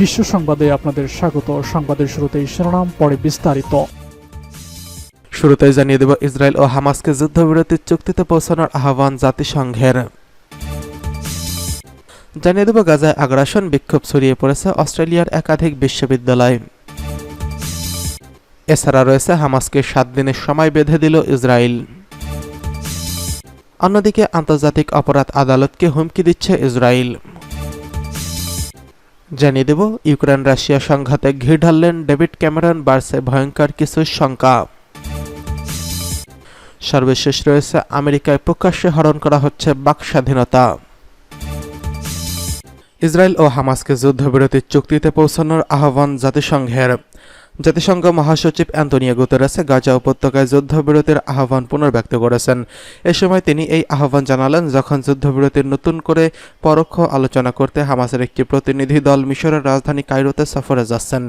বিশ্ব সংবাদে আপনাদের স্বাগত। সংবাদের শুরুতেই শিরোনাম, পরে বিস্তারিত। শুরুতেই জানিয়ে দেব, ইসরায়েল ও হামাসকে যুদ্ধবিরতির চুক্তিতে পৌঁছানোর আহ্বান জাতিসংঘের। জানিয়ে দেব, গাজায় আগ্রাসন বিক্ষোভ ছড়িয়ে পড়েছে অস্ট্রেলিয়ার একাধিক বিশ্ববিদ্যালয়। এছাড়া রয়েছে হামাসকে সাত দিনের সময় বেঁধে দিল ইসরায়েল। অন্যদিকে আন্তর্জাতিক অপরাধ আদালতকে হুমকি দিচ্ছে ইসরায়েল। জানিয়ে দেব, ইউক্রেন রাশিয়া সংঘাতে ঘি ঢাললেন ডেভিড ক্যামেরন, বাড়ছে ভয়ঙ্কর কিছু শঙ্কা। সর্বশেষ রয়েছে, আমেরিকায় প্রকাশ্যে হরণ করা হচ্ছে বাক স্বাধীনতা ইসরায়েল ও হামাসকে যুদ্ধবিরতির চুক্তিতে পৌঁছানোর আহ্বান জাতিসংঘের। জাতিসংঘ মহাসচিব অ্যান্তনিও গুতেরেসে গাজা উপত্যকায় যুদ্ধবিরতির আহ্বান পুনর্ব্যক্ত করেছেন। এ সময় তিনি এই আহ্বান জানালেন, যখন যুদ্ধবিরতির নতুন করে পরোক্ষ আলোচনা করতে হামাসের একটি প্রতিনিধি দল মিশরের রাজধানী কায়রোতে সফরে যাচ্ছেন।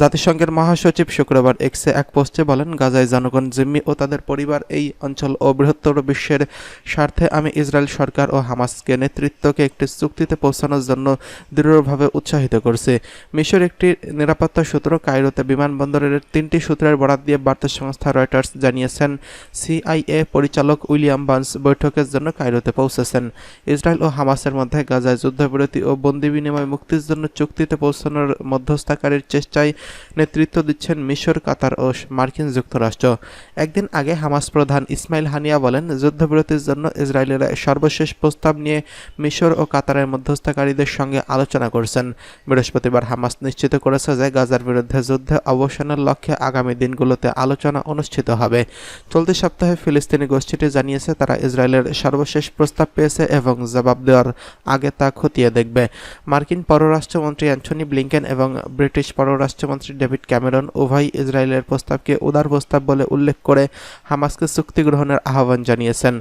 জাতিসংঘের মহাসচিব শুক্রবার এক্সে এক পোস্টে বলেন, গাজায় জনগণ জিম্মি ও তাদের পরিবার এই অঞ্চল ও বৃহত্তর বিশ্বের স্বার্থে আমি ইসরায়েল সরকার ও হামাসকে নেতৃত্বকে একটি চুক্তিতে পৌঁছানোর জন্য দৃঢ়ভাবে উৎসাহিত করছে। মিশর একটি নিরাপত্তা সূত্র কায়রোতে বিমানবন্দরের তিনটি সূত্রের বরাত দিয়ে বার্তা সংস্থা রয়টার্স জানিয়েছেন, সিআইএ পরিচালক উইলিয়াম বার্নস বৈঠকের জন্য কায়রোতে পৌঁছেছেন। ইসরায়েল ও হামাসের মধ্যে গাজায় যুদ্ধবিরতি ও বন্দি বিনিময় মুক্তির জন্য চুক্তিতে পৌঁছানোর মধ্যস্থতাকারীর চেষ্টায় নেতৃত্ব দিচ্ছেন মিশর, কাতার ও মার্কিন যুক্তরাষ্ট্র। একদিন আগে হামাস প্রধান ইসমাইল হানিয়া বলেন, যুদ্ধবিরতির জন্য ইসরায়েলের সর্বশেষ প্রস্তাব নিয়ে মিশর ও কাতারের মধ্যস্থকারীদের সঙ্গে আলোচনা করছেন। বৃহস্পতিবার হামাস নিশ্চিত করেছে যে গাজার বিরুদ্ধে যুদ্ধে অবসানের লক্ষ্যে আগামী দিনগুলোতে আলোচনা অনুষ্ঠিত হবে। চলতি সপ্তাহে ফিলিস্তিনি গোষ্ঠীটি জানিয়েছে, তারা ইসরায়েলের সর্বশেষ প্রস্তাব পেয়েছে এবং জবাব দেওয়ার আগে তা খতিয়ে দেখবে। মার্কিন পররাষ্ট্রমন্ত্রী অ্যান্থনি ব্লিংকেন এবং ব্রিটিশ পররাষ্ট্রমন্ত্রী ডেভিড ক্যামেরন উভয় ইসরায়েলের প্রস্তাবকে উদার প্রস্তাব বলে উল্লেখ করে হামাসকে চুক্তি গ্রহণের আহ্বান জানিয়েছেন।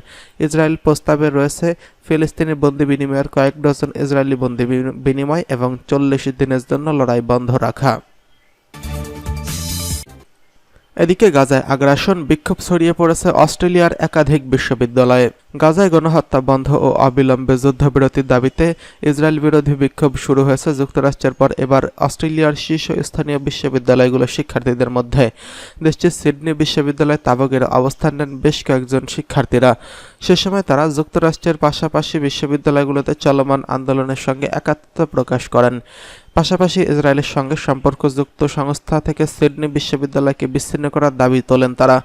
ইসরায়েল প্রস্তাবে রয়েছে, ফিলিস্তিনি বন্দি বিনিময়ের কয়েক ডজন ইসরায়েলি বন্দি বিনিময় এবং চল্লিশ দিনের জন্য লড়াই বন্ধ রাখা। এদিকে গাজায় আগ্রাসন বিক্ষোভ ছড়িয়ে পড়েছে অস্ট্রেলিয়ার একাধিক বিশ্ববিদ্যালয়ে। গাজায় গণহত্যা বন্ধ ও অবিলম্বে যুদ্ধবিরতির দাবিতে ইসরায়েল বিরোধী বিক্ষোভ শুরু হয়েছে যুক্তরাষ্ট্রের পর এবার অস্ট্রেলিয়ার শীর্ষস্থানীয় বিশ্ববিদ্যালয়গুলোর শিক্ষার্থীদের মধ্যে। দেশটির সিডনি বিশ্ববিদ্যালয়ে তাবকের অবস্থান নেন বেশ কয়েকজন শিক্ষার্থীরা। সে সময় তারা যুক্তরাষ্ট্রের পাশাপাশি বিশ্ববিদ্যালয়গুলোতে চলমান আন্দোলনের সঙ্গে একাত্মতা প্রকাশ করেন। পাশাপাশি ইসরায়েলের সঙ্গে সম্পর্কযুক্ত সংস্থা থেকে সিডনি বিশ্ববিদ্যালয়কে বিচ্ছিন্ন করার দাবি তোলেন তারা।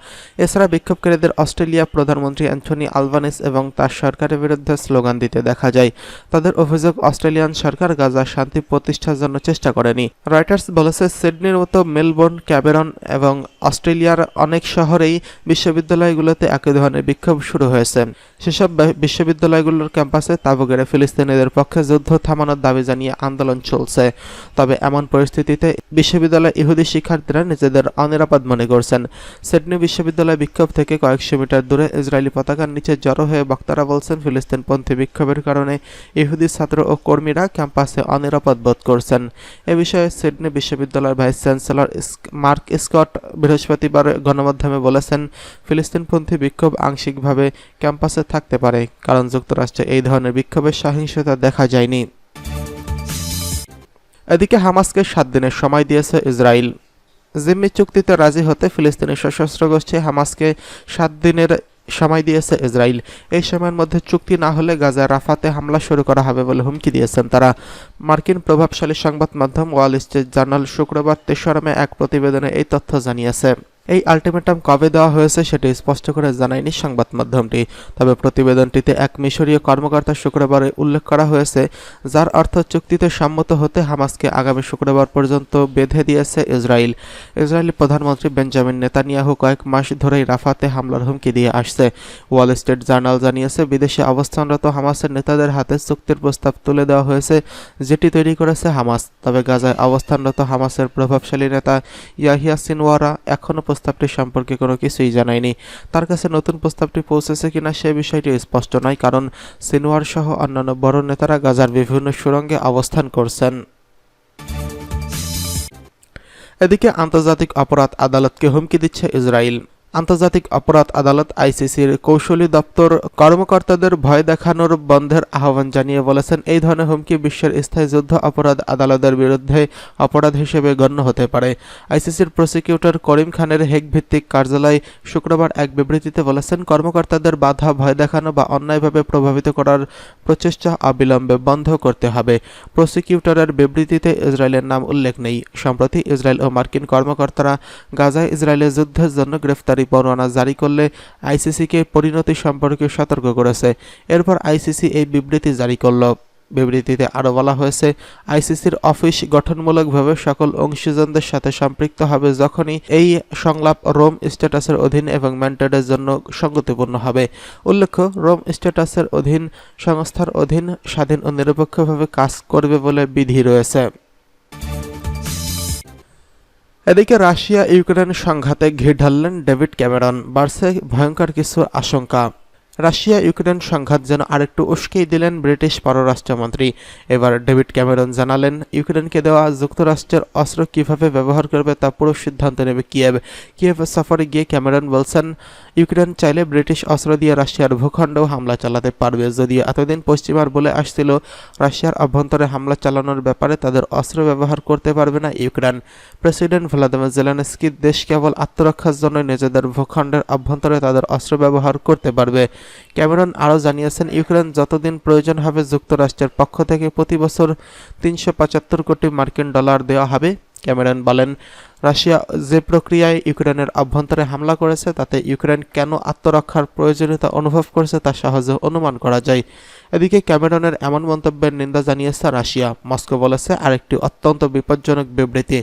এছাড়া বিক্ষোভকারীদের অস্ট্রেলিয়া প্রধানমন্ত্রী অ্যান্থনি আলবানিস এবং তার সরকারের বিরুদ্ধে স্লোগান দিতে দেখা যায়। তাদের অভিযোগ, অস্ট্রেলিয়ান সরকার গাজা শান্তি প্রতিষ্ঠার জন্য চেষ্টা করেনি। রয়টার্স বলেছে, সিডনির মতো মেলবোর্ন ক্যাবেরন এবং অস্ট্রেলিয়ার অনেক শহরেই বিশ্ববিদ্যালয়গুলোতে একই ধরনের বিক্ষোভ শুরু হয়েছে। সেসব বিশ্ববিদ্যালয়গুলোর ক্যাম্পাসে তাবুকেরা ফিলিস্তিনিদের পক্ষে যুদ্ধ থামানোর দাবি জানিয়ে আন্দোলন চলছে। তবে এমন পরিস্থিতিতে বিশ্ববিদ্যালয় ইহুদি শিক্ষার্থীরা নিজেদের অনিরাপদ মনে করছেন। সিডনি বিশ্ববিদ্যালয় বিক্ষোভ থেকে কয়েকশো মিটার দূরে ইসরায়েলি পতাকার নিচে জড়ো হয়ে বক্তারা বলছেন, ফিলিস্তিনপন্থী বিক্ষোভের কারণে ইহুদি ছাত্র ও কর্মীরা ক্যাম্পাসে অনিরাপদ বোধ করছেন। এ বিষয়ে সিডনি বিশ্ববিদ্যালয়ের ভাইস চ্যান্সেলর মার্ক স্কট বৃহস্পতিবার গণমাধ্যমে বলেছেন, ফিলিস্তিনপন্থী বিক্ষোভ আংশিকভাবে ক্যাম্পাসে থাকতে পারে, কারণ যুক্তরাষ্ট্রে এই ধরনের বিক্ষোভের সহিংসতা দেখা যায়নি। এদিকে হামাসকে সাত দিনের সময় দিয়েছে ইসরায়েল। জিম্মি চুক্তিতে রাজি হতে ফিলিস্তিনি সশস্ত্র গোষ্ঠী হামাসকে সাত দিনের সময় দিয়েছে ইসরায়েল। এই সময়ের মধ্যে চুক্তি না হলে গাজা রাফাতে হামলা শুরু করা হবে বলে হুমকি দিয়েছেন তারা। মার্কিন প্রভাবশালী সংবাদ মাধ্যম ওয়াল স্ট্রিট জার্নাল শুক্রবার তেসরমে এক প্রতিবেদনে এই তথ্য জানিয়েছে। এই আলটিমেটাম কবে দেওয়া হয়েছে সেটি স্পষ্ট করে জানায়নি সংবাদ মাধ্যমটি। তবে প্রতিবেদনটিতে এক মিশরীয় কর্মকর্তা শুক্রবারে উল্লেখ করা হয়েছে, যার অর্থ চুক্তিতে সম্মত হতে হামাসকে আগামী শুক্রবার পর্যন্ত বেঁধে দিয়েছে ইসরায়েল। ইসরায়েলি প্রধানমন্ত্রী বেঞ্জামিন নেতানিয়াহু কয়েক মাস ধরেই রাফাতে হামলার হুমকি দিয়ে আসছে। ওয়াল স্ট্রিট জার্নাল জানিয়েছে, বিদেশে অবস্থানরত হামাসের নেতাদের হাতে চুক্তির প্রস্তাব তুলে দেওয়া হয়েছে, যেটি তৈরি করেছে হামাস। তবে গাজায় অবস্থানরত হামাসের প্রভাবশালী নেতা ইয়াহিয়া সিনওয়ারা এখনও প্রস্তাবটি সম্পর্কে কোনো কিছুই জানায়নি। তার কাছে নতুন প্রস্তাবটি পৌঁছেছে কিনা সে বিষয়টি স্পষ্ট নয়, কারণ সিনোয়ার সহ অন্যান্য বড় নেতারা গাজার বিভিন্ন সুরঙ্গে অবস্থান করছেন। এদিকে আন্তর্জাতিক অপরাধ আদালতকে হুমকি দিচ্ছে ইসরায়েল। আন্তর্জাতিক অপরাধ আদালত আইসিসির কৌশলী দপ্তর কর্মকর্তাদের ভয় দেখানোর বন্ধের আহ্বান জানিয়ে বলেছেন, এই ধরনের হুমকি বিশ্বের স্থায়ী যুদ্ধ অপরাধ আদালতের বিরুদ্ধে অপরাধ হিসেবে গণ্য হতে পারে। আইসিসির প্রসিকিউটর করিম খানের হেগ ভিত্তিক কার্যালয় শুক্রবার এক বিবৃতিতে বলেছেন, কর্মকর্তাদের বাধা, ভয় দেখানো বা অন্যায়ভাবে প্রভাবিত করার প্রচেষ্টা অবিলম্বে বন্ধ করতে হবে। প্রসিকিউটরের বিবৃতিতে ইসরায়েলের নাম উল্লেখ নেই। সম্প্রতি ইসরায়েল ও মার্কিন কর্মকর্তারা গাজায় ইসরায়েলের যুদ্ধের জন্য গ্রেফতারি পরোয়ানা জারি করলে আইসিসিকে পরিণতি সম্পর্কে সতর্ক করেছে। এরপর আইসিসি এই বিবৃতি জারি করল। বিবৃতিতে আরও বলা হয়েছে, আইসিসির অফিস গঠনমূলকভাবে সকল অংশীজনদের সাথে সম্পৃক্ত হবে যখনই এই সংলাপ রোম স্ট্যাটাসের অধীন এবং ম্যান্ডেটের জন্য সঙ্গতিপূর্ণ হবে। উল্লেখ্য, রোম স্ট্যাটাসের অধীন সংস্থার অধীন স্বাধীন ও নিরপেক্ষভাবে কাজ করবে বলে বিধি রয়েছে। এদিকে রাশিয়া ইউক্রেনের সংঘাতে ঘি ঢাললেন ডেভিড ক্যামেরন। বাড়ছে ভয়ঙ্কর কিছু আশঙ্কা। রাশিয়া ইউক্রেন সংঘাত যেন আরেকটু উস্কেই দিলেন ব্রিটিশ পররাষ্ট্রমন্ত্রী। এবার ডেভিড ক্যামেরন জানালেন, ইউক্রেনকে দেওয়া যুক্তরাষ্ট্রের অস্ত্র কীভাবে ব্যবহার করবে তা পুরো সিদ্ধান্ত নেবে কিয়েভ। কিয়েভ সফরে গিয়ে ক্যামেরন বলছেন, ইউক্রেন চাইলে ব্রিটিশ অস্ত্র দিয়ে রাশিয়ার ভূখণ্ডেও হামলা চালাতে পারবে। যদিও এতদিন পশ্চিমার বলে আসছিল, রাশিয়ার অভ্যন্তরে হামলা চালানোর ব্যাপারে তাদের অস্ত্র ব্যবহার করতে পারবে না ইউক্রেন। প্রেসিডেন্ট ভ্লাদিমির জেলেনস্কি দেশ কেবল আত্মরক্ষার জন্য নিজেদের ভূখণ্ডের অভ্যন্তরে তাদের অস্ত্র ব্যবহার করতে পারবে। ক্যামেরন আরও জানিয়েছেন, ইউক্রেন যতদিন প্রয়োজন হবে, যুক্তরাষ্ট্রের পক্ষ থেকে প্রতি বছর তিনশো পঁচাত্তর কোটি মার্কিন ডলার দেওয়া হবে। ক্যামেরন বলেন, রাশিয়া যে প্রক্রিয়ায় ইউক্রেনের অভ্যন্তরে হামলা করেছে, তাতে ইউক্রেন কেন আত্মরক্ষার প্রয়োজনীয়তা অনুভব করেছে তা সহজে অনুমান করা যায়। এদিকে ক্যামেরনের এমন মন্তব্যের নিন্দা জানিয়েছে রাশিয়া। মস্কো বলেছে, আরেকটি অত্যন্ত বিপজ্জনক বিবৃতি।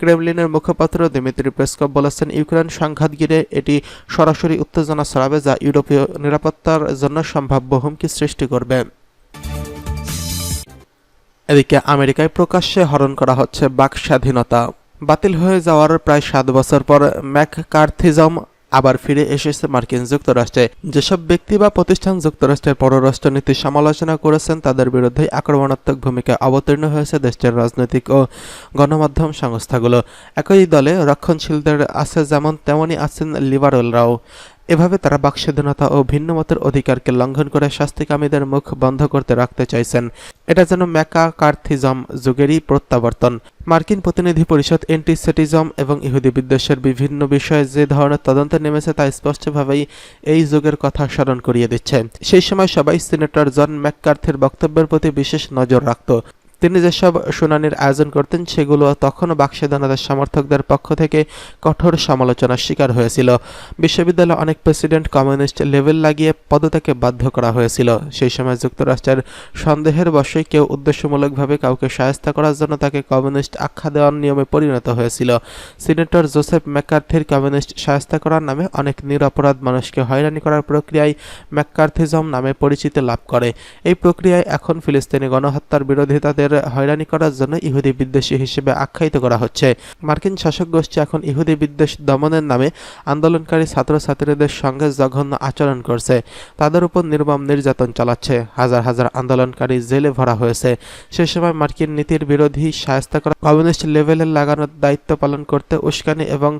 ক্রেমলিনের মুখপাত্র দিমিত্রি পেসকভ বলেছেন, ইউক্রেন সংঘাত ঘিরে এটি সরাসরি উত্তেজনা ছড়াবে, যা ইউরোপীয় নিরাপত্তার জন্য সম্ভাব্য হুমকি সৃষ্টি করবে। এদিকে আমেরিকায় প্রকাশ্যে হরণ করা হচ্ছে বাক স্বাধীনতা। বাতিল হয়ে যাওয়ার প্রায় সাত বছর পর ম্যাককার্থিজম আবার ফিরে এসেছে মার্কিন যুক্তরাষ্ট্রে। যেসব ব্যক্তি বা প্রতিষ্ঠান যুক্তরাষ্ট্রের পররাষ্ট্রনীতি সমালোচনা করেছেন, তাদের বিরুদ্ধে আক্রমণাত্মক ভূমিকায় অবতীর্ণ হয়েছে দেশটির রাজনৈতিক ও গণমাধ্যম সংস্থাগুলো। একই দলে রক্ষণশীলদের আছে যেমন তেমনই আছেন লিবারেলরাও। এভাবে তারা বাকস্বাধীনতা ও ভিন্ন মতের অধিকারকে লঙ্ঘন করে শাস্তিকামীদের মুখ বন্ধ করতে রাখতে চাইছেন। এটা যেন ম্যাকা কার্থিজম যুগেরই প্রত্যাবর্তন। মার্কিন প্রতিনিধি পরিষদ এন্টিসেটিজম এবং ইহুদি বিদ্বেষের বিভিন্ন বিষয়ে যে ধরনের তদন্তে নেমেছে তা স্পষ্টভাবেই এই যুগের কথা স্মরণ করিয়ে দিচ্ছে। সেই সময় সবাই সিনেটর জন ম্যাককার্থির বক্তব্যের প্রতি বিশেষ নজর রাখত। তিনি যেসব শুনানির আয়োজন করতেন, সেগুলো তখনও বাকস্বাধীনতার সমর্থকদের পক্ষ থেকে কঠোর সমালোচনার শিকার হয়েছিল। বিশ্ববিদ্যালয়ে অনেক প্রেসিডেন্ট কমিউনিস্ট লেভেল লাগিয়ে পদত্যাগে বাধ্য করা হয়েছিল। সেই সময় যুক্তরাষ্ট্রের সন্দেহের বশে কেউ উদ্দেশ্যমূলকভাবে কাউকে সাহায্য করার জন্য তাকে কমিউনিস্ট আখ্যা দেওয়ার নিয়মে পরিণত হয়েছিল। সিনেটর জোসেফ ম্যাকার্থির কমিউনিস্ট সাহায্য করার নামে অনেক নিরপরাধ মানুষকে হয়রানি করার প্রক্রিয়ায় ম্যাককার্থিজম নামে পরিচিতি লাভ করে। এই প্রক্রিয়ায় এখন ফিলিস্তিনি গণহত্যার বিরোধিতাদের হয়রানি করার জন্য ইহুদি বিদ্বেষী হিসেবে আখ্যায়িত করা হচ্ছে। মার্কিন শাসক গোষ্ঠী এখন ইহুদি বিদ্বেষ দমনের নামে আন্দোলনকারী ছাত্রছাত্রীদের সঙ্গে জঘন্য আচরণ করছে। তাদের উপর নির্মম নির্যাতন চালাচ্ছে। হাজার হাজার আন্দোলনকারী জেলে ভরা হয়েছে। সে সময় মার্কিন নীতির বিরোধী সায়স্তা করা কমিউনিস্ট লেভেলে লাগানোর দায়িত্ব পালন করতে উস্কানি এবং